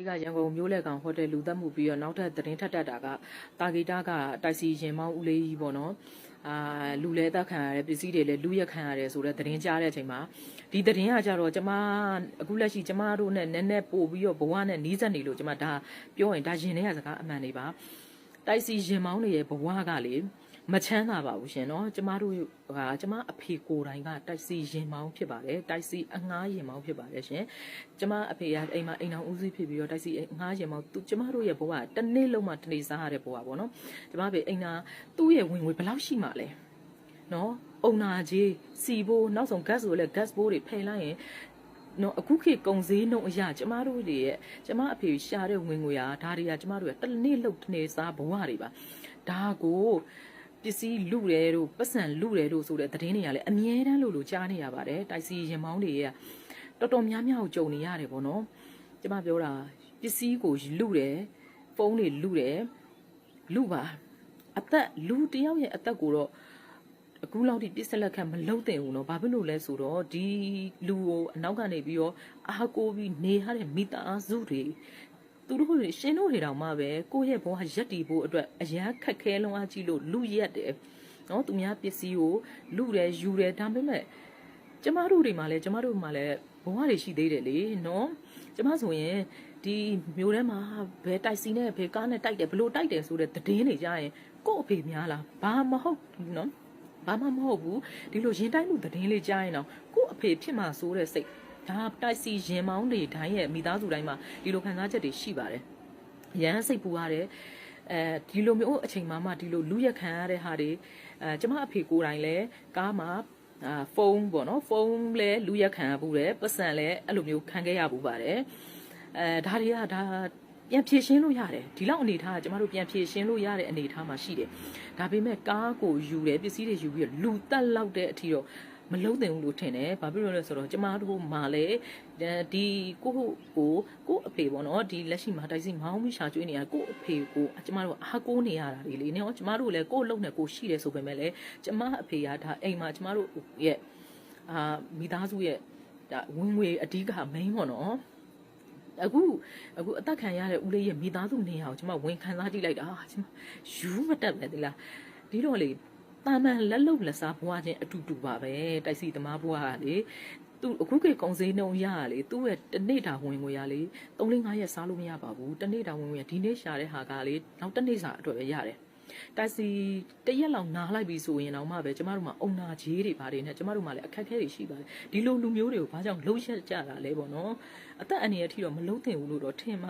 ဒီကရန်ကုန်မြို့လက်ကောင်ဟိုတယ်လူသက်မှုပြီးတော့နောက်ထပ်သတင်းထပ်တက်တာကတာဂီတာကတိုက်စီရင်မောင်းဦးလေးကြီးပေါ့နော်အာလူလဲတက်ခံရတယ်ပစ္စည်းတွေလည်းလူရက်ခံရတယ်ဆိုတော့သတင်းကြားတဲ့အချိန်မှာဒီသတင်းကကြတော့ကျမအခုလက်ရှိကျမတို့နဲ့နည်းနည်းပို့ပြီးတော့ဘဝနဲ့နီးစပ်နေလို့ကျမဒါပြောရင်ဒါရင်ထဲကစကားအမှန်တွေပါတိုက်စီရင်မောင်းတွေရဲ့ဘဝကလေ မချမ်းသာပါဘူးရှင်နော်ကျမတို့ဟာကျမအဖေကိုယ်တိုင်ကတိုက်စီရင်မောင်းဖြစ်ပါတယ်တိုက်စီအငှားရင်မောင်းဖြစ်ပါတယ်ရှင်ကျမအဖေကအိမ်မှာအိမ်တော်ဦးစီးဖြစ်ပြီးတော့တိုက်စီအငှားရင်မောင်းသူကျမတို့ရဲ့ဘဝတနေ့လုံးမှာတနေ့စားရတဲ့ဘဝပေါ့နော်ကျမအဖေအိမ်နာသူ့ရဲ့ဝင်ငွေဘယ်လောက်ရှိမှလဲနော်အုံနာကြီးစီဘိုးနောက်ဆုံး gas ဆိုလဲ gas ဘိုးတွေဖယ်လိုက်ရင်နော်အခုခေတ်ကုံစည်းနှုန်းအရာကျမတို့တွေရဲ့ကျမအဖေရှာတဲ့ဝင်ငွေဟာဒါတွေကကျမတို့ရဲ့တနေ့လုံးတနေ့စားဘဝတွေပါဒါကို ပစ္စည်းလူတယ်တို့ပတ်စံလူတယ်တို့ဆိုတဲ့သတင်းတွေကလည်းအမြဲတမ်းလို့လို့ကြားနေရပါတယ်တိုက်စီရင်မောင်းတွေကတော်တော်များများကိုကြုံနေရတယ်ပေါ့နော်ကျမပြောတာပစ္စည်းကိုလူတယ်ဖုန်းတွေလူတယ်လူပါအသက်လူတယောက်ရဲ့အသက်ကိုတော့အခုလောက်ထိပြစ်ဆက်လက်ခံမလုပ်သင့်ဘူးเนาะဘာဖြစ်လို့လဲဆိုတော့ဒီလူကိုအနောက်ကနေပြီးတော့အားကိုးပြီးနေရတဲ့မိသားစုတွေ သူတို့တွေရှင်တို့တွေတောင်မှပဲကိုယ့်ရဲ့ဘဝရက်တည်ဖို့အတွက်အရန်ခက်ခဲလုံးအားကြီးလို့လူရက်တယ်နော်သူများပစ္စည်းကိုလူတယ်ယူတယ်ဒါပေမဲ့ကျမတို့တွေမှာလည်းကျမတို့မှာလည်းဘဝတွေရှိသေးတယ်လေနော်ကျမဆိုရင်ဒီမျိုးထဲမှာဘယ်တိုက်စီနဲ့ဘယ်ကားနဲ့တိုက်တယ်ဘလို့တိုက်တယ်ဆိုတဲ့သတင်းတွေကြားရင်ကို့အဖေများလားဘာမဟုတ်ဘူးနော်ဘာမှမဟုတ်ဘူးဒီလိုရင်တိုင်းမှုသတင်းလေးကြားရင်တော့ကို့အဖေဖြစ်မှာဆိုတဲ့စိတ် ဒါတိုက်စီရင်မောင်းတွေတိုင်းရဲ့မိသားစုတိုင်းမှာဒီလိုခံစားချက်တွေရှိပါတယ်ရမ်းစိတ်ပူရတယ်အဲဒီလိုမျိုးအချိန်မှမှဒီလိုလူရက်ခံရတဲ့ဟာတွေအဲကျမအဖေကိုယ်တိုင်လဲကားမှာအာဖုန်းပေါ့နော်ဖုန်းလဲလူရက်ခံရဘူးတယ်ပတ်စံလဲအဲ့လိုမျိုးခံခဲ့ရဘူးပါတယ်အဲဒါတွေကဒါပြန်ဖြည့်ရှင်းလို့ရတယ်ဒီလောက်အနေထားကကျမတို့ပြန်ဖြည့်ရှင်းလို့ရတဲ့အနေထားမှာရှိတယ်ဒါပေမဲ့ကားကိုယူတယ်ပစ္စည်းတွေယူပြီးတော့လူတက်လောက်တဲ့အထိတော့ မလုံးတင်ဘူးလို့ထင်တယ်ဘာဖြစ်လို့လဲဆိုတော့ကျမတို့မှလည်းဒီကိုကိုကိုအဖေပေါ့နော်ဒီလက်ရှိမှာတိုက်စီမောင်းမိရှာကျွေးနေရကိုအဖေကိုကျမတို့အားကိုးနေရတာလေလေနော်ကျမတို့လည်းကိုလုံနဲ့ကိုရှိတယ်ဆိုပေမဲ့လည်းကျမအဖေကဒါအိမ်မှာကျမတို့ရဲ့အာမိသားစုရဲ့ဒါဝင်ငွေအဓိက main ပေါ့နော်အခုအခုအသက်ခံရတဲ့ဦးလေးရဲ့မိသားစုနေရာကိုကျွန်မဝန်ခံစားကြည့်လိုက်တာကျွန်မယူမတက်ပဲဒီလားဒီတော့လေ တာမန်လက်လုံလက်စားဘွားချင်းအတူတူပါပဲတိုက်စီသမားဘွားကလေသူအခုခေတ်ကုံစင်းနှုံရရလေသူ့ရဲ့တနေ့တာဝင်ငွေရလေ3 5ရက်စားလို့မရပါဘူးတနေ့တာဝင်ငွေရဒီနေ့ရှာတဲ့ဟာကလေနောက်တနေ့စာအတွက်ပဲရတယ်တိုက်စီတရက်လောက်နားလိုက်ပြီဆိုရင်တော့မှပဲကျမတို့မှာအုံနာကြီးတွေပါတယ်နဲ့ကျမတို့မှာလည်းအခက်အခဲတွေရှိပါတယ်ဒီလိုလူမျိုးတွေကိုဘာကြောင့်လှုပ်ရက်ကြတာလဲပေါ့နော်အသက်အန္တရာယ်ထိတော့မလုံးသင့်ဘူးလို့တော့ထင်ပါ